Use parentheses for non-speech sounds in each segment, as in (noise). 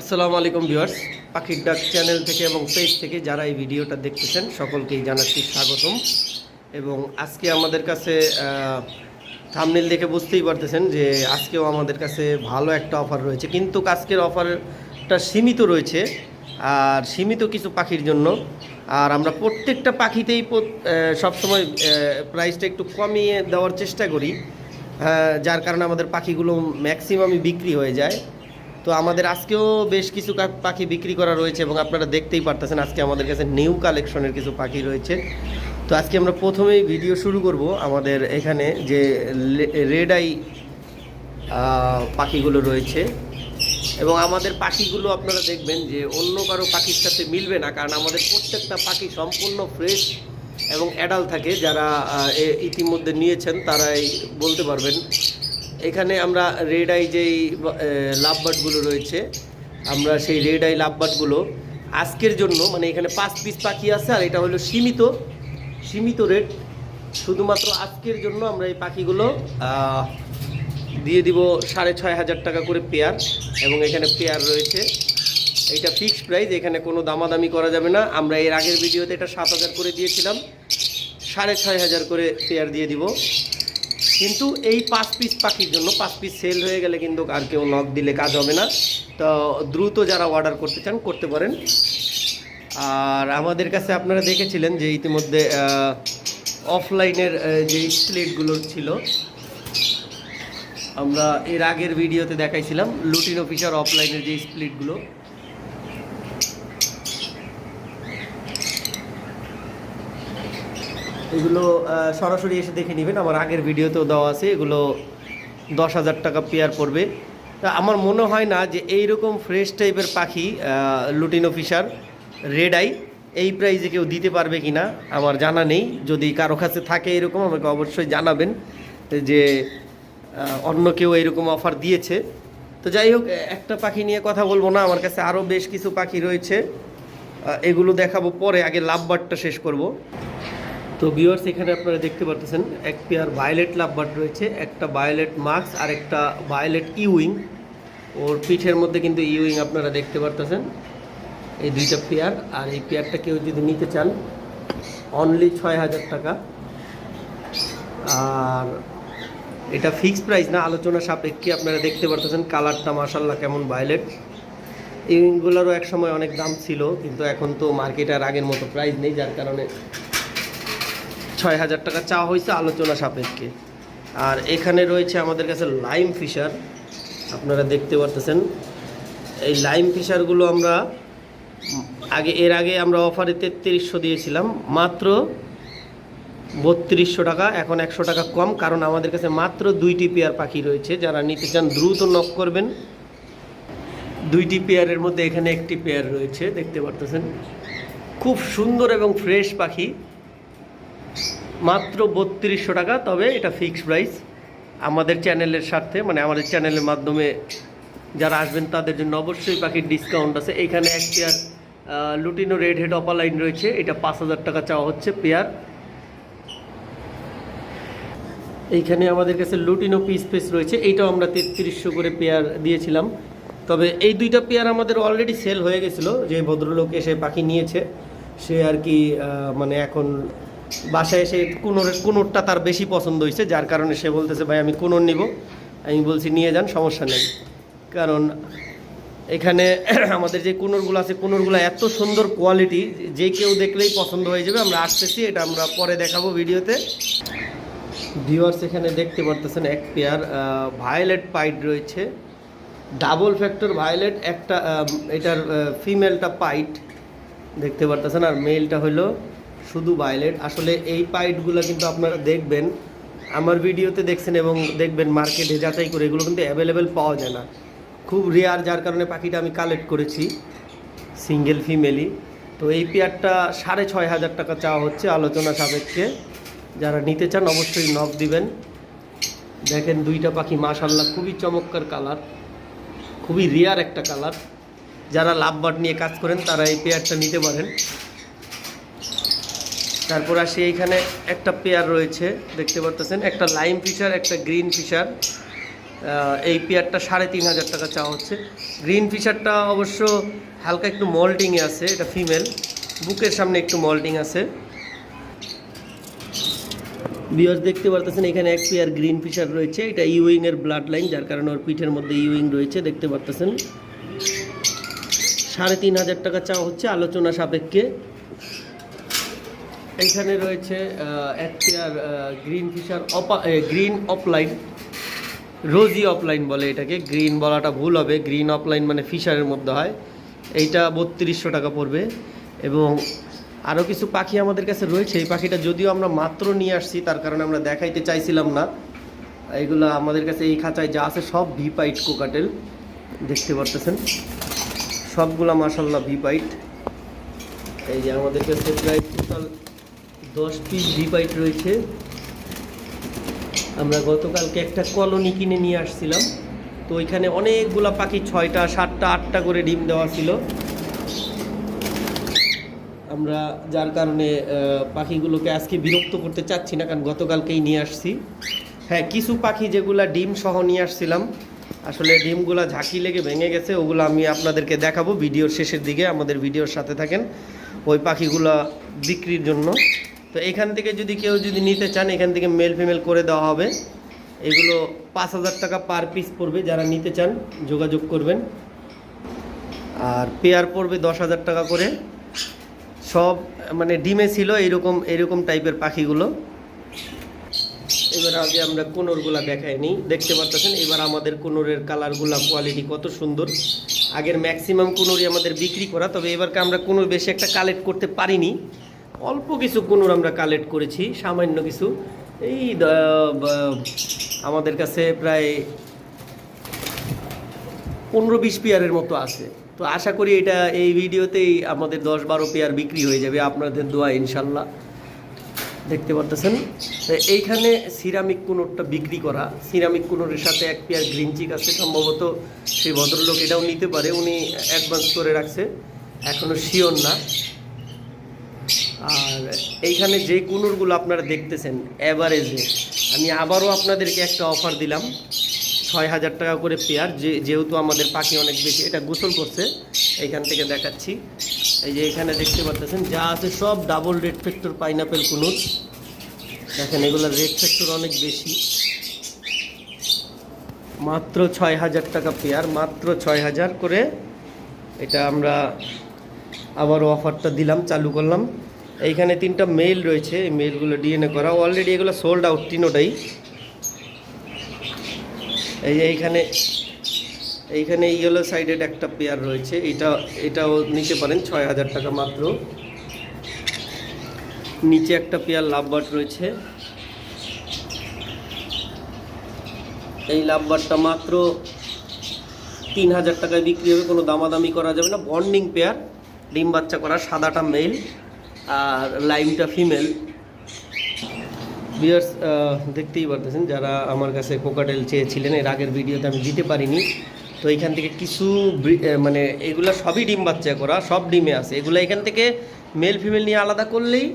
আসসালামু আলাইকুম ভিউয়ার্স, পাখির ডাক চ্যানেল থেকে এবং পেজ থেকে যারা এই ভিডিওটা দেখতেছেন, সকলকেই জানাচ্ছি স্বাগতম। এবং আজকে আমাদের কাছে থামনেল দেখে বুঝতেই পারতেছেন যে আজকেও আমাদের কাছে ভালো একটা অফার রয়েছে। কিন্তু আজকের অফারটা সীমিত রয়েছে, আর সীমিত কিছু পাখির জন্য। আর আমরা প্রত্যেকটা পাখিতেই সবসময় প্রাইসটা একটু কমিয়ে দেওয়ার চেষ্টা করি। যার কারণে আমাদের পাখিগুলো ম্যাক্সিমামই বিক্রি হয়ে যায়। তো আমাদের আজকেও বেশ কিছু পাখি বিক্রি করা রয়েছে এবং আপনারা দেখতেই পারতেছেন আজকে আমাদের কাছে নিউ কালেকশনের কিছু পাখি রয়েছে। তো আজকে আমরা প্রথমেই ভিডিও শুরু করব আমাদের এখানে যে রেড আই পাখিগুলো রয়েছে। এবং আমাদের পাখিগুলো আপনারা দেখবেন যে অন্য কারও পাখির সাথে মিলবে না, কারণ আমাদের প্রত্যেকটা পাখি সম্পূর্ণ ফ্রেশ এবং অ্যাডাল থাকে। যারা ইতিমধ্যে নিয়েছেন, তারাই বলতে পারবেন এখানে আমরা রেড আই যেই লাভ বার্ডগুলো রয়েছে, আমরা সেই রেড আই লাভ বার্ডগুলো আজকের জন্য মানে এখানে পাঁচ পিস পাখি আছে, আর এটা হলো সীমিত সীমিত রেট শুধুমাত্র আজকের জন্য আমরা এই পাখিগুলো দিয়ে দিব সাড়ে ছয় হাজার টাকা করে পেয়ার এবং এখানে পেয়ার রয়েছে। এটা ফিক্সড প্রাইস এখানে কোনো দামাদামি করা যাবে না। আমরা এর আগের ভিডিওতে এটা সাত হাজার করে দিয়েছিলাম। সাড়ে ছয় হাজার করে পেয়ার দিয়ে দিব। কিন্তু এই পাঁচ পিস পাখির জন্য, পাঁচ পিস সেল হয়ে গেলে কিন্তু আর কেউ নক দিলে কাজ হবে না। তো দ্রুত যারা অর্ডার করতে চান, করতে পারেন। আর আমাদের কাছে আপনারা দেখেছিলেন যে ইতিমধ্যে অফলাইনের যে স্প্লেটগুলো ছিল, আমরা এর আগের ভিডিওতে দেখাইছিলাম। লুটিন অফিসার অফলাইনের যে স্প্লিটগুলো এগুলো সরাসরি এসে দেখে নেবেন। আমার আগের ভিডিওতেও দেওয়া আছে, এগুলো দশ হাজার টাকা পেয়ার পড়বে। তা আমার মনে হয় না যে এইরকম ফ্রেশ টাইপের পাখি লুটিন অফিসার রেড আই এই প্রাইজে কেউ দিতে পারবে কি না আমার জানা নেই। যদি কারও কাছে থাকে এরকম, আমাকে অবশ্যই জানাবেন যে অন্য কেউ এরকম অফার দিয়েছে। তো যাই হোক, একটা পাখি নিয়ে কথা বলব না, আমার কাছে আরও বেশ কিছু পাখি রয়েছে। এগুলো দেখাবো পরে, আগে লাভবারটা শেষ করব। তো ভিউয়ার্স এখানে আপনারা দেখতে পারতেছেন, এক পেয়ার ভায়োলেট লাভ বার্ড রয়েছে, একটা ভায়োলেট মাস্ক আর একটা ভায়োলেট ইউইং ওর পিঠের মধ্যে কিন্তু ইউইং আপনারা দেখতে পারতেছেন, এই দুইটা পেয়ার আর এই পেয়ারটা কেউ যদি নিতে চান অনলি ছয় হাজার টাকা। আর এটা ফিক্সড প্রাইস না, আলোচনা সাপেক্ষে আপনারা দেখতে পারতেছেন কালারটা মাসাল্লাহ কেমন ভায়োলেট ইউইংগুলোরও এক সময় অনেক দাম ছিল, কিন্তু এখন তো মার্কেটে আর আগের মতো প্রাইস নেই, যার কারণে ছয় হাজার টাকা চাওয়া হয়েছে আলোচনা সাপেক্ষে। আর এখানে রয়েছে আমাদের কাছে লাইম ফিশার আপনারা দেখতে পারতেছেন। এই লাইম ফিশারগুলো আমরা আগে, এর আগে আমরা অফারে তেত্রিশশো দিয়েছিলাম। মাত্র বত্রিশশো টাকা, এখন একশো টাকা কম, কারণ আমাদের কাছে মাত্র দুইটি পেয়ার পাখি রয়েছে। যারা নিতে চান, দ্রুত নক করবেন। দুইটি পেয়ারের মধ্যে এখানে একটি পেয়ার রয়েছে, দেখতে পারতেছেন। খুব সুন্দর এবং ফ্রেশ পাখি। মাত্র বত্রিশশো টাকা, তবে এটা ফিক্সড প্রাইস আমাদের চ্যানেলের স্বার্থে মানে আমাদের চ্যানেলের মাধ্যমে যারা আসবেন, তাদের জন্য অবশ্যই পাখির ডিসকাউন্ট আছে। এখানে এক pair lutino red head opaline রয়েছে। এটা পাঁচ হাজার টাকা চাওয়া হচ্ছে পেয়ার এইখানে আমাদের কাছে লুটিনো পিস পিস রয়েছে। এইটাও আমরা তেত্রিশশো করে পেয়ার দিয়েছিলাম। তবে এই দুইটা পেয়ার আমাদের অলরেডি সেল হয়ে গেছিল। যে ভদ্রলোক এসে পাখি নিয়েছে, সে আর কি মানে এখন বাসায় এসে কুনোর, কুনোরটা তার বেশি পছন্দ হয়েছে, যার কারণে সে বলতেছে, ভাই, আমি কুনোর নিব। আমি বলছি, নিয়ে যান, সমস্যা নেই। কারণ এখানে (clears throat) আমাদের যে কুনোরগুলো আছে, কুনোরগুলো এত সুন্দর কোয়ালিটি যে কেউ দেখলেই পছন্দ হয়ে যাবে। আমরা আসতেছি, এটা আমরা পরে দেখাবো ভিডিওতে। ভিউয়ার্স এখানে দেখতে পারতেছেন এক পেয়ার ভায়োলেট পাইট রয়েছে। ডাবল ফ্যাক্টর ভায়োলেট একটা এটার ফিমেলটা পাইট দেখতে পারতেছেন। আর মেলটা হলো শুধু ভায়োলেট আসলে এই পাইটগুলো কিন্তু আপনারা দেখবেন, আমার ভিডিওতে দেখছেন এবং দেখবেন মার্কেটে যাচাই করে এগুলো কিন্তু অ্যাভেলেবেল পাওয়া যায় না। খুব রেয়ার যার কারণে পাখিটা আমি কালেক্ট করেছি সিঙ্গেল ফিমেলি তো এই পেয়ারটা সাড়ে ছয় হাজার টাকা চাওয়া হচ্ছে আলোচনা সাপেক্ষে। যারা নিতে চান অবশ্যই নখ দিবেন। দেখেন দুইটা পাখি মাশাল্লাহ খুবই চমৎকার কালার খুবই রেয়ার একটা কালার যারা লাভবার্ড নিয়ে কাজ করেন, তারা এই পেয়ারটা নিতে পারেন। তারপর আসি এইখানে একটা পেয়ার রয়েছে, দেখতে পারতেছেন? একটা লাইম ফিশার একটা গ্রিন ফিশার এই পেয়ারটা সাড়ে তিন হাজার টাকা চাওয়া হচ্ছে। গ্রিন ফিশারটা অবশ্য হালকা একটু মল্টিংয়ে আছে, এটা ফিমেল বুকের সামনে একটু মল্টিং আছে। বিয়ার্স দেখতে পারতেছেন, এখানে এক পেয়ার গ্রিন ফিশার রয়েছে। এটা ইউইং এর ব্লাড লাইন যার কারণে ওর পিঠের মধ্যে ইউইং রয়েছে, দেখতে পারতেছেন। সাড়ে তিন হাজার টাকা চাওয়া হচ্ছে, আলোচনা সাপেক্ষে। এইখানে রয়েছে এক গ্রিন ফিশার অপা গ্রিন অফলাইন, রোজি অফলাইন বলে এটাকে। গ্রিন বলাটা ভুল হবে, গ্রিন অফলাইন মানে ফিশারের মধ্যে হয়। এইটা বত্রিশশো টাকা পড়বে। এবং আরও কিছু পাখি আমাদের কাছে রয়েছে। এই পাখিটা যদিও আমরা মাত্র নিয়ে আসছি, তার কারণে আমরা দেখাইতে চাইছিলাম না। এইগুলো আমাদের কাছে এই খাঁচায় যা আছে সব ভি পাইট কোকাটেল। দেখতে পারতেছেন? সবগুলা মাসাল্লাহ ভি পাইট এই যে আমাদের কাছে প্রায় টোটাল দশ পিস ভিপাইট রয়েছে। আমরা গতকালকে একটা কলোনি কিনে নিয়ে আসছিলাম। তো ওইখানে অনেকগুলা পাখি, ছয়টা, সাতটা, আটটা করে ডিম দেওয়া ছিল। আমরা যার কারণে পাখিগুলোকে আজকে বিরক্ত করতে চাচ্ছি না, কারণ গতকালকেই নিয়ে আসছি। হ্যাঁ কিছু পাখি যেগুলা ডিম সহ নিয়ে আসছিলাম, আসলে ডিমগুলা ঝাঁকি লেগে ভেঙে গেছে, ওগুলো আমি আপনাদেরকে দেখাবো। ভিডিওর শেষের দিকে আমাদের ভিডিওর সাথে থাকেন। ওই পাখিগুলা বিক্রির জন্য। তো এখান থেকে যদি কেউ যদি নিতে চান, এখান থেকে মেল ফিমেল করে দেওয়া হবে। এগুলো পাঁচ হাজার টাকা পার পিস পড়বে, যারা নিতে চান, যোগাযোগ করবেন। আর পেয়ার পড়বে দশ হাজার টাকা করে। সব মানে ডিমে ছিল এরকম এরকম টাইপের পাখিগুলো। এবার আগে আমরা কোনোরগুলা দেখাইনি দেখতে পাচ্ছেন এবার আমাদের কোনোরের কালারগুলা কোয়ালিটি কত সুন্দর। আগের ম্যাক্সিমাম কোনোরই আমাদের বিক্রি করা, তবে এবারকে আমরা কোনো বেশি একটা কালেক্ট করতে পারিনি। অল্প কিছু কুনুর আমরা কালেক্ট করেছি, সামান্য কিছু। এই আমাদের কাছে প্রায় পনেরো বিশ পেয়ারের মতো আছে। তো আশা করি এটা এই ভিডিওতেই আমাদের দশ বারো পেয়ার বিক্রি হয়ে যাবে আপনাদের দোয়া, ইনশাল্লাহ। দেখতে পারতেছেন? এইখানে সিরামিক কুনোরটা বিক্রি করা। সিরামিক কুনোরের সাথে এক পেয়ার গ্রিন চিক আছে, সম্ভবত সেই ভদ্রলোক এটাও নিতে পারে। উনি অ্যাডভান্স করে রাখছে। এখনও শিওর না। আর এইখানে যে কুনুরগুলো আপনারা দেখতেছেন অ্যাভারেজে আমি আবারও আপনাদেরকে একটা অফার দিলাম, ছয় হাজার টাকা করে পেয়ার যে, যেহেতু আমাদের পাখি অনেক বেশি, এটা গোসল করছে, এইখান থেকে দেখাচ্ছি। এই যে এখানে দেখতে পাচ্ছেন, যা আছে সব double red factor pineapple conure. দেখেন এগুলোর রেড ফ্যাক্টর অনেক বেশি। মাত্র ছয় হাজার টাকা পেয়ার মাত্র ছয় হাজার করে এটা আমরা আবারও অফারটা দিলাম, চালু করলাম। এইখানে তিনটা মেল রয়েছে, এই মেলগুলো ডিএনএ করা। অলরেডি এগুলো সোল্ড আউট তিনোটাই। এই এইখানে এইখানে ইয়েলো সাইডেড একটা পেয়ার রয়েছে। এটা, এটাও নিতে পারেন ছয় হাজার টাকা মাত্র। নিচে একটা পেয়ার লাভবার্ড রয়েছে। এই লাভবার্ডটা মাত্র তিন হাজার টাকায় বিক্রি হবে, কোনো দামাদামি করা যাবে না। বন্ডিং পেয়ার ডিম বাচ্চা করা, সাদাটা মেল আর লাইমটা ফিমেল। বিয়ার্স দেখতেই পারতেছেন যারা আমার কাছে কোকাটেল চেয়েছিলেন, এর আগের ভিডিওতে আমি দিতে পারিনি। তো এখান থেকে কিছু মানে এগুলো সবই ডিম বাচ্চা করা, সব ডিমে আছে। এগুলো এখান থেকে মেল ফিমেল নিয়ে আলাদা করলেই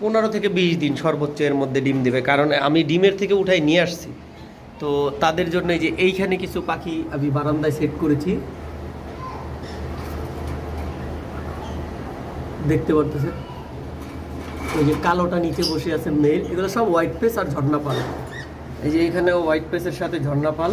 পনেরো থেকে বিশ দিন সর্বোচ্চ এর মধ্যে ডিম দেবে। কারণ আমি ডিমের থেকে উঠাই নিয়ে আসছি। তো তাদের জন্য এই যে এইখানে কিছু পাখি আমি বারান্দায় সেট করেছি। দেখতে পারতেছেন? ওই যে কালোটা নিচে বসে আছে মেল এগুলো সব হোয়াইট পেস আর ঝর্ণা পাল এই যে এখানেও হোয়াইট পেসের সাথে ঝর্ণা পাল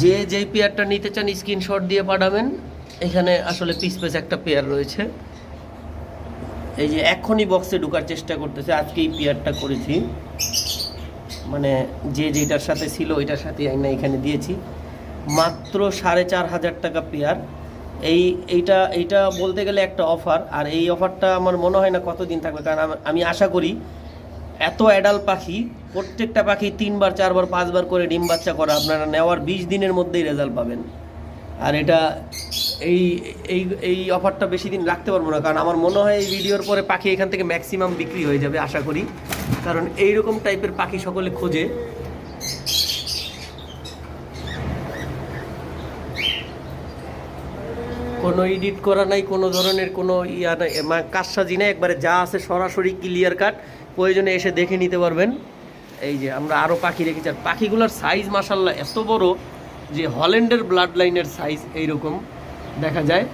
যে যেই পেয়ারটা নিতে চান স্ক্রিনশট দিয়ে পাঠাবেন। এখানে আসলে পিস পেস একটা পেয়ার রয়েছে। এই যে এখনই বক্সে ঢোকার চেষ্টা করতেছে, আজকে এই পেয়ারটা করেছি। মানে যে যেটার সাথে ছিল ওইটার সাথে এখানে দিয়েছি। মাত্র সাড়ে চার হাজার টাকা পেয়ার এই, এইটা এইটা বলতে গেলে একটা অফার আর এই অফারটা আমার মনে হয় না কতদিন থাকবে, কারণ আমি আশা করি এত অ্যাডাল পাখি, প্রত্যেকটা পাখি তিনবার, চারবার, পাঁচবার করে ডিম বাচ্চা করা, আপনারা নেওয়ার বিশ দিনের মধ্যেই রেজাল্ট পাবেন। আর এটা, এই এই এই অফারটা বেশি দিন রাখতে পারব না, কারণ আমার মনে হয় এই ভিডিওর পরে পাখি এখান থেকে ম্যাক্সিমাম বিক্রি হয়ে যাবে, আশা করি। কারণ এইরকম টাইপের পাখি সকলে খোঁজে। কোনো এডিট করা নাই, কোনো ধরনের কোনো ইয়া নাই। কাজসাজি নাই, একবারে যা আছে সরাসরি ক্লিয়ার কাট প্রয়োজনে এসে দেখে নিতে পারবেন। এই যে আমরা আরও পাখি রেখেছি আর পাখিগুলোর সাইজ মাসাল্লাহ এত বড় যে হল্যান্ডের ব্লাড লাইনের সাইজ এইরকম দেখা যায়।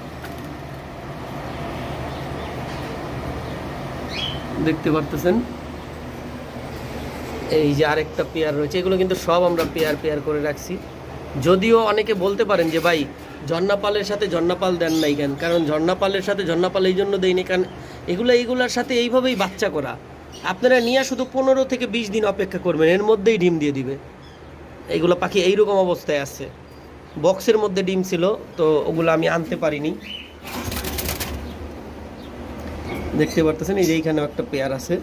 দেখতে পারতেছেন? এই যে আরেকটা পেয়ার রয়েছে, এগুলো কিন্তু সব আমরা পেয়ার পেয়ার করে রাখছি। যদিও অনেকে বলতে পারেন যে, ভাই ঝর্ণাপালের সাথে ঝর্ণাপাল দেন নাই কেন? কারণ ঝর্ণাপালের সাথে ঝর্ণাপাল এই জন্য দেয়নি, কারণ এগুলো এইগুলোর সাথে এইভাবেই বাচ্চা করা। আপনারা নিয়ে শুধু পনেরো থেকে বিশ দিন অপেক্ষা করবেন, এর মধ্যেই ডিম দিয়ে দিবে। এইগুলো পাখি এইরকম অবস্থায় আছে। বক্সের মধ্যে ডিম ছিল, তো ওগুলো আমি আনতে পারিনি। দেখতে পারতেছেন, এই যে এইখানেও একটা পেয়ার আছে।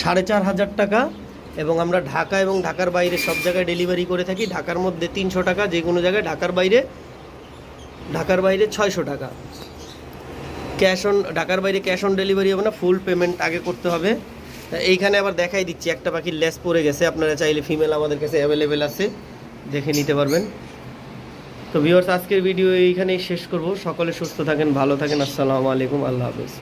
সাড়ে চার হাজার টাকা এবং আমরা ঢাকা এবং ঢাকার বাইরে সব জায়গায় ডেলিভারি করে থাকি। ঢাকার মধ্যে তিনশো টাকা, যে কোনো জায়গায় ঢাকার বাইরে ঢাকার বাইরে ছয়শো টাকা। ক্যাশ অন, ঢাকার বাইরে ক্যাশ অন ডেলিভারি হবে না, ফুল পেমেন্ট আগে করতে হবে। এইখানে আবার দেখাই দিচ্ছি, একটা পাখির লেস পড়ে গেছে, আপনারা চাইলে ফিমেল আমাদের কাছে অ্যাভেলেবেল আছে, দেখে নিতে পারবেন। তো ভিউয়ার্স আজকের ভিডিও এইখানেই শেষ করব। সকলে সুস্থ থাকেন, ভালো থাকেন, আসসালামু আলাইকুম, আল্লাহ হাফেজ।